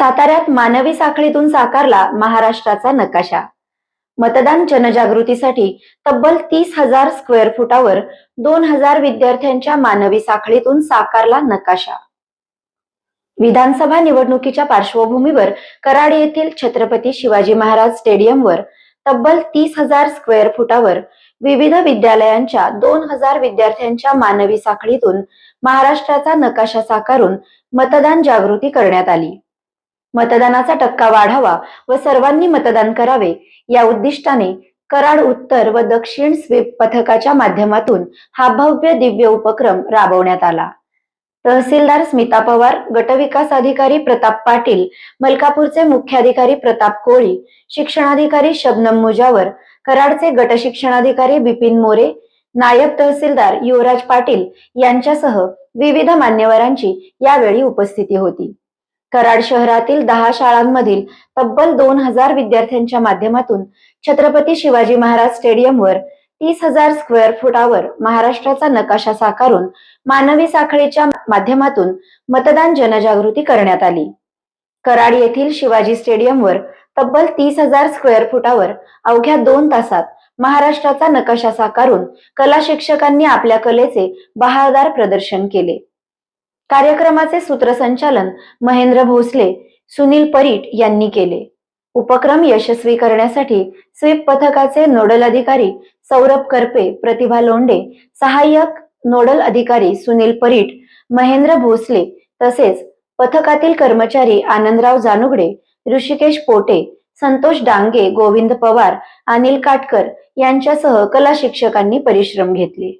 साताऱ्यात मानवी साखळीतून साकारला महाराष्ट्राचा नकाशा. मतदान जनजागृतीसाठी तब्बल तीस हजार स्क्वेअर फुटावर दोन हजार विद्यार्थ्यांच्या मानवी साखळीतून साकारला नकाशा. विधानसभा निवडणुकीच्या पार्श्वभूमीवर कराड येथील छत्रपती शिवाजी महाराज स्टेडियमवर तब्बल तीस हजार स्क्वेअर फुटावर विविध विद्यालयांच्या दोन हजार विद्यार्थ्यांच्या मानवी साखळीतून महाराष्ट्राचा नकाशा साकारून मतदान जागृती करण्यात आली. मतदानाचा टक्का वाढावा व सर्वांनी मतदान करावे. या उद्दिष्टाने कराड उत्तर व दक्षिण स्वीप पथकाच्या माध्यमातून हा भव्य दिव्य उपक्रम राबवण्यात आला. तहसीलदार स्मिता पवार गटविकास अधिकारी प्रताप पाटील मलकापूरचे मुख्याधिकारी प्रताप कोळी शिक्षणाधिकारी शबनम मुजावर कराडचे गट शिक्षणाधिकारी बिपिन मोरे नायब तहसीलदार युवराज पाटील यांच्यासह विविध मान्यवरांची यावेळी उपस्थिती होती. कराड शहरातील दहा शाळांमधील तब्बल दोन हजार विद्यार्थ्यांच्या माध्यमातून छत्रपती शिवाजी महाराज स्टेडियमवर तीस हजार स्क्वेअर फुटावर महाराष्ट्राचा नकाशा साकारून मानवी साखळीच्या माध्यमातून मतदान जनजागृती करण्यात आली. कराड येथील शिवाजी स्टेडियमवर तब्बल तीस हजार स्क्वेअर फुटावर अवघ्या दोन तासात महाराष्ट्राचा नकाशा साकारून कला शिक्षकांनी आपल्या कलेचे बहारदार प्रदर्शन केले. कार्यक्रमाचे सूत्रसंचालन महेंद्र भोसले सुनील परीट यांनी केले. उपक्रम यशस्वी करण्यासाठी स्वीप पथकाचे नोडल अधिकारी सौरभ करपे प्रतिभा लोंडे सहाय्यक नोडल अधिकारी सुनील परीट महेंद्र भोसले तसेच पथकातील कर्मचारी आनंदराव जानुगडे ऋषिकेश पोटे संतोष डांगे गोविंद पवार अनिल काटकर यांच्यासह कला शिक्षकांनी परिश्रम घेतले.